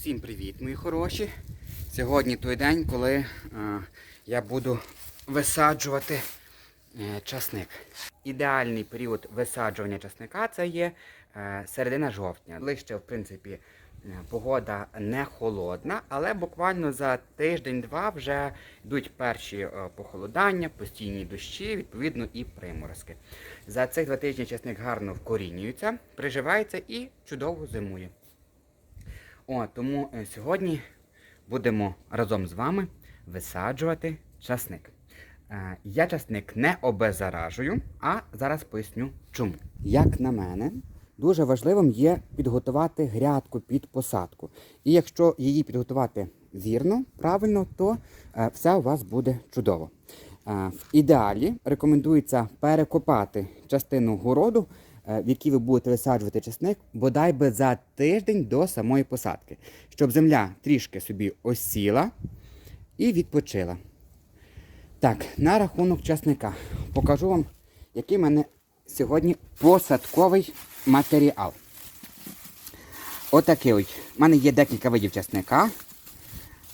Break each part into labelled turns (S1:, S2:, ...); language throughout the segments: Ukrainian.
S1: Усім привіт, мої хороші. Сьогодні той день, коли е, я буду висаджувати е, часник. Ідеальний період висаджування часника це є е, середина жовтня. Лише, в принципі, е, погода не холодна, але буквально за тиждень-два вже йдуть перші е, похолодання, постійні дощі, відповідно, і приморозки. За цих два тижні часник гарно вкорінюється, приживається і чудово зимує. О, тому е, сьогодні будемо разом з вами висаджувати часник. Е, Я часник не обеззаражую, а зараз поясню чому. Як на мене, дуже важливим є підготувати грядку під посадку. І якщо її підготувати вірно, правильно, то е, все у вас буде чудово. В ідеалі рекомендується перекопати частину городу, в якій ви будете висаджувати часник, бодай би за тиждень до самої посадки, щоб земля трішки собі осіла і відпочила. Так, на рахунок часника покажу вам, який в мене сьогодні посадковий матеріал. Отакий ось. У мене є декілька видів часника.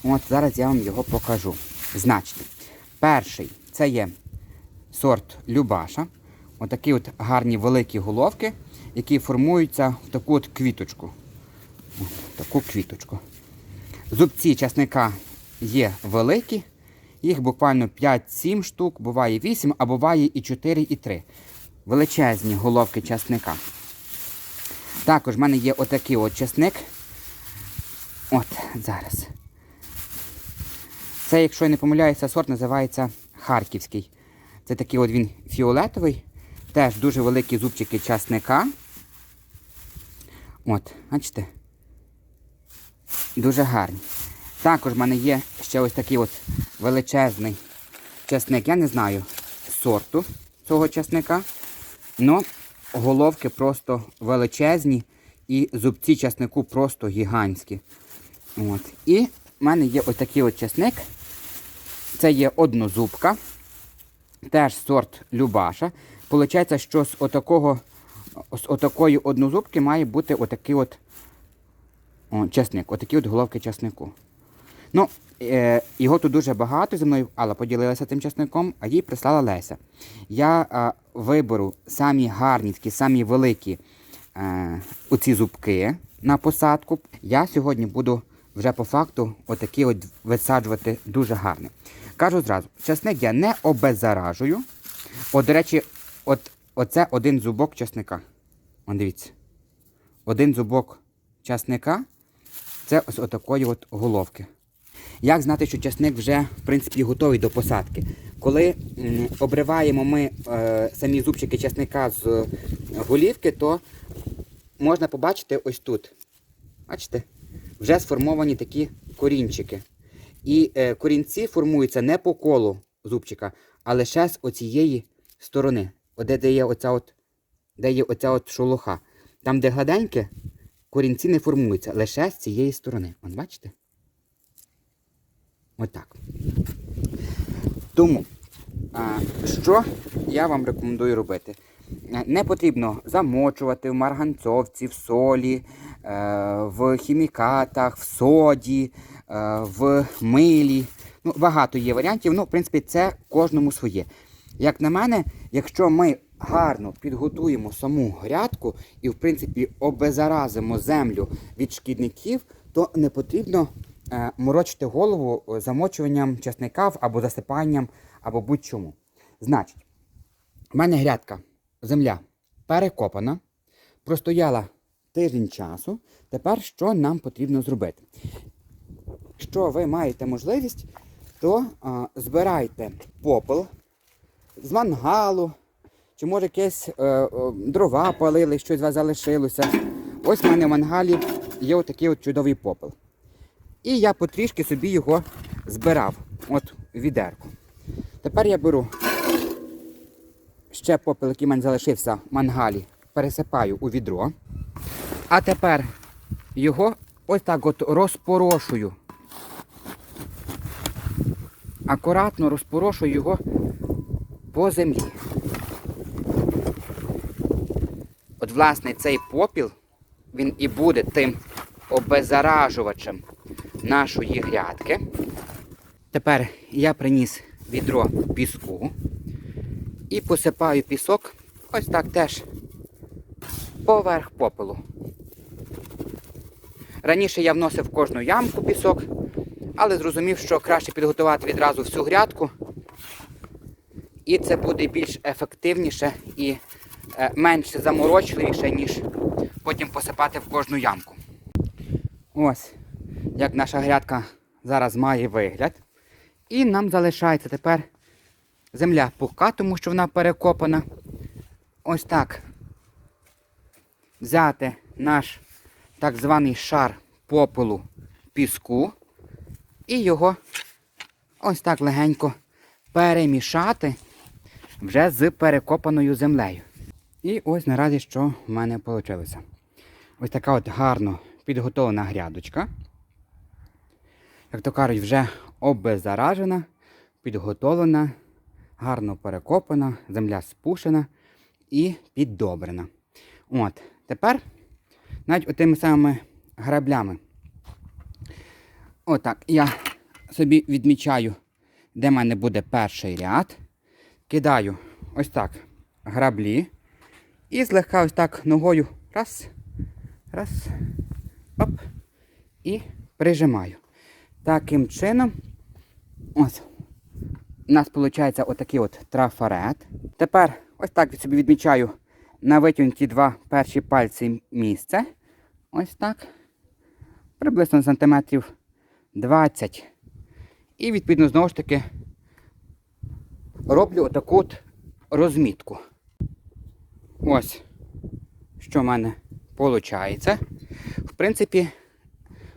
S1: От зараз я вам його покажу. Значить, перший це є сорт Любаша. Отакі от гарні великі головки, які формуються в таку от квіточку. От, таку квіточку. Зубці часника є великі, їх буквально 5-7 штук, буває 8, а буває і 4, і 3. Величезні головки часника. Також в мене є отакий от часник. От, зараз. Це, якщо я не помиляюся, сорт називається Харківський. Це такий от він фіолетовий. Теж дуже великі зубчики часника. От, бачите? Дуже гарні. Також в мене є ще ось такий от величезний часник. Я не знаю сорту цього часника. але головки просто величезні і зубці часнику просто гігантські. От. І в мене є ось такий от часник. Це є однозубка. Теж сорт Любаша. Получається, що з отакого, з отакої однозубки має бути отакий от о, часник, отакі от головки часнику. Ну, е, його тут дуже багато зі мною Алла поділилася тим часником, а їй прислала Леся. Я е, виберу самі гарні, такі самі великі е, оці зубки на посадку. Я сьогодні буду вже по факту отакі от висаджувати дуже гарні. Кажу зразу, часник я не обеззаражую. От, до речі, от, оце один зубок часника. От дивіться. Один зубок часника це з отакої от головки. Як знати, що часник вже в принципі готовий до посадки? Коли обриваємо ми е, самі зубчики часника з е, голівки, то можна побачити ось тут. Бачите? Вже сформовані такі корінчики. І е, корінці формуються не по колу зубчика, а лише з оцієї сторони, От де, є оця от, де є оця от шолоха. Там, де гладеньке, корінці не формуються лише з цієї сторони. От бачите? Отак. Тому, що я вам рекомендую робити? Е, Не потрібно замочувати в марганцовці, в солі, е, в хімікатах, в соді, е, в милі. Ну, багато є варіантів. Ну, в принципі, це кожному своє. Як на мене, якщо ми гарно підготуємо саму грядку і, в принципі, обеззаразимо землю від шкідників, то не потрібно е, морочити голову е, замочуванням часника або засипанням, або будь-чому. Значить, в мене грядка, земля перекопана, простояла тиждень часу. Тепер що нам потрібно зробити? Що ви маєте можливість, то а, збирайте попел з мангалу, чи може якесь е, е, дрова палили, щось у вас залишилося. Ось в мене в мангалі є отакий от чудовий попел. І я потрішки собі його збирав. От відерку. Тепер я беру ще попел, який в мене залишився в мангалі, пересипаю у відро. А тепер його ось так от розпорошую. Акуратно розпорошую його по землі. От, власне, цей попіл, він і буде тим обеззаражувачем нашої грядки. Тепер я приніс відро піску і посипаю пісок ось так теж поверх попелу. Раніше я вносив в кожну ямку пісок, але зрозумів, що краще підготувати відразу всю грядку. І це буде більш ефективніше і е, менш заморочливіше, ніж потім посипати в кожну ямку. Ось, як наша грядка зараз має вигляд. І нам залишається тепер земля пухка, тому що вона перекопана. Ось так. Взяти наш так званий шар попелу піску і його ось так легенько перемішати вже з перекопаною землею. І ось наразі що в мене вийшло. Ось така от гарно підготовлена грядочка. Як то кажуть, вже обеззаражена, підготовлена, гарно перекопана, земля спушена і піддобрена. От, тепер навіть отими самими граблями. Отак, я собі відмічаю, де в мене буде перший ряд. Кидаю ось так граблі. І злегка ось так ногою раз, раз, оп, і прижимаю. Таким чином, ось, у нас виходить отакий от трафарет. Тепер ось так собі відмічаю на витягнуті два перші пальці місце. Ось так. Приблизно сантиметрів 20. І відповідно знову ж таки роблю отаку от розмітку. Ось, що в мене виходить. В принципі,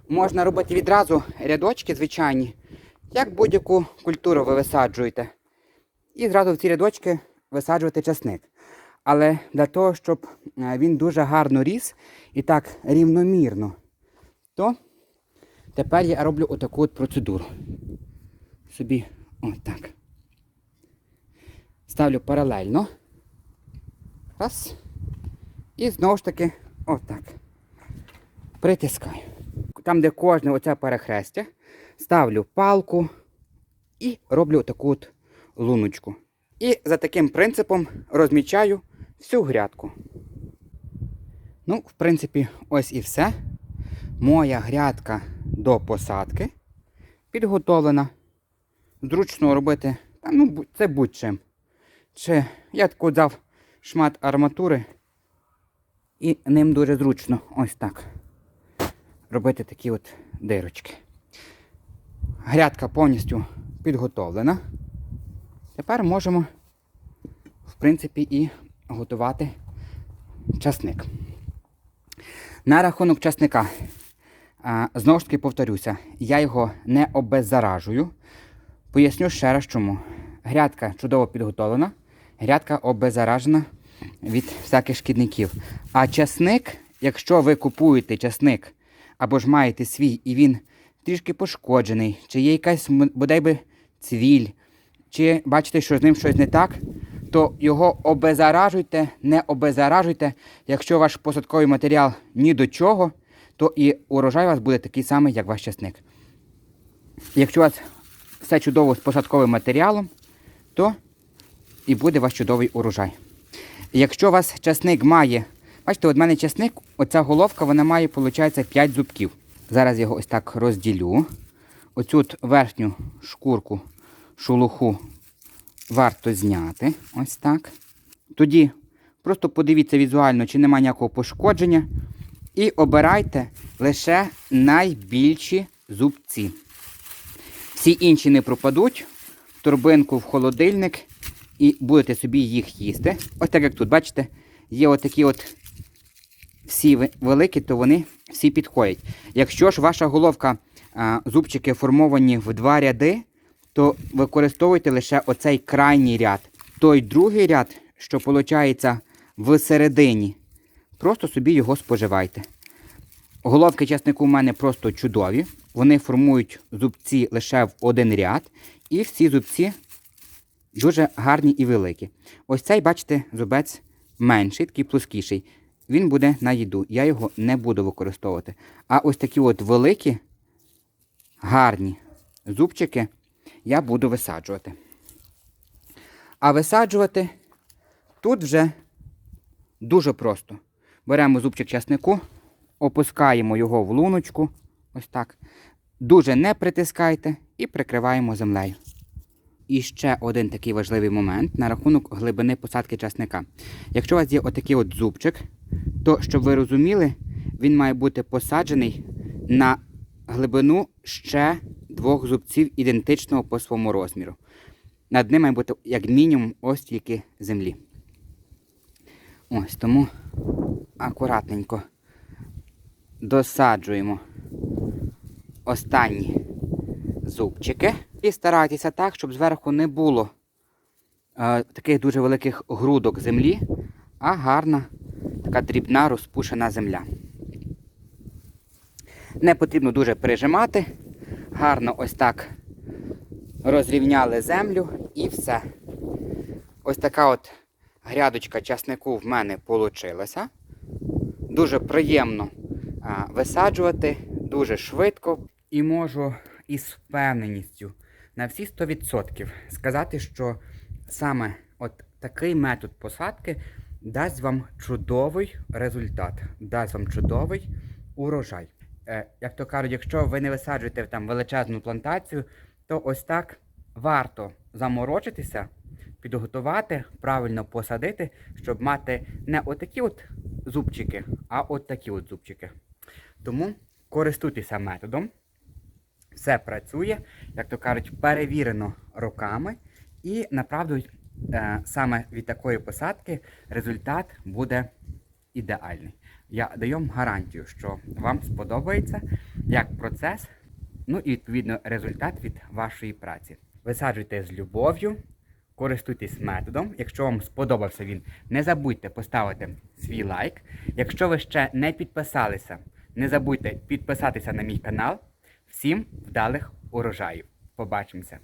S1: можна робити відразу рядочки звичайні, як будь-яку культуру ви висаджуєте. І зразу в ці рядочки висаджувати часник. Але для того, щоб е, він дуже гарно ріс і так рівномірно, то тепер я роблю отаку от процедуру. Собі отак. Ставлю паралельно. Раз. І знову ж таки отак. Притискаю. Там, де кожне оце перехрестя, ставлю палку і роблю таку от луночку. І за таким принципом розмічаю всю грядку. Ну, в принципі, ось і все. Моя грядка до посадки підготовлена. Зручно робити, та, ну, це будь-чим. Чи я таку дав шмат арматури, і ним дуже зручно ось так робити такі от дирочки. Грядка повністю підготовлена. Тепер можемо, в принципі, і готувати часник. На рахунок часника, знову ж таки повторюся, я його не обеззаражую. Поясню ще раз чому. Грядка чудово підготовлена, грядка обеззаражена від всяких шкідників. А часник, якщо ви купуєте часник або ж маєте свій і він трішки пошкоджений, чи є якась бодай би цвіль, чи бачите, що з ним щось не так, то його обеззаражуйте, не обеззаражуйте. Якщо ваш посадковий матеріал ні до чого, то і урожай у вас буде такий самий, як ваш часник. Якщо у вас все чудово з посадковим матеріалом, то і буде ваш чудовий урожай. Якщо у вас часник має, бачите, от мене часник, оця головка, вона має, виходить, 5 зубків. Зараз його ось так розділю. Оцю верхню шкурку, шелуху варто зняти. Ось так. Тоді просто подивіться візуально, чи немає ніякого пошкодження. І обирайте лише найбільші зубці. Всі інші не пропадуть. В торбинку в холодильник і будете собі їх їсти. Ось так як тут, бачите, є отакі от всі великі, то вони всі підходять. Якщо ж ваша головка, зубчики формовані в два ряди, то використовуйте лише оцей крайній ряд. Той другий ряд, що виходить в середині, просто собі його споживайте. Головки часнику в мене просто чудові. Вони формують зубці лише в один ряд. І всі зубці дуже гарні і великі. Ось цей, бачите, зубець менший, такий плоскіший. він буде на їду. Я його не буду використовувати. А ось такі от великі, гарні зубчики я буду висаджувати. А висаджувати тут вже дуже просто. Беремо зубчик часнику, опускаємо його в луночку. Ось так. Дуже не притискайте і прикриваємо землею. І ще один такий важливий момент на рахунок глибини посадки часника. Якщо у вас є отакий от зубчик, то щоб ви розуміли, він має бути посаджений на глибину ще двох зубців ідентичного по своєму розміру. Над ним має бути як мінімум ось тільки землі. Ось тому акуратненько досаджуємо останні зубчики. І старайтеся так, щоб зверху не було е, таких дуже великих грудок землі, а гарна така дрібна розпушена земля. Не потрібно дуже прижимати. Гарно ось так розрівняли землю і все. Ось така от грядочка часнику в мене вийшла. Дуже приємно а, висаджувати, дуже швидко. І можу із впевненістю на всі 100% сказати, що саме от такий метод посадки дасть вам чудовий результат, дасть вам чудовий урожай. Е, як то кажуть, якщо ви не висаджуєте там величезну плантацію, то ось так варто заморочитися, підготувати, правильно посадити, щоб мати не отакі от зубчики, а от такі от зубчики. Тому користуйтеся методом. Все працює, як то кажуть, перевірено роками. І направду е, саме від такої посадки результат буде ідеальний. Я даю вам гарантію, що вам сподобається як процес, ну і відповідно результат від вашої праці. Висаджуйте з любов'ю, користуйтесь методом. Якщо вам сподобався він, не забудьте поставити свій лайк. Якщо ви ще не підписалися, не забудьте підписатися на мій канал. Всім вдалих урожаїв. Побачимося!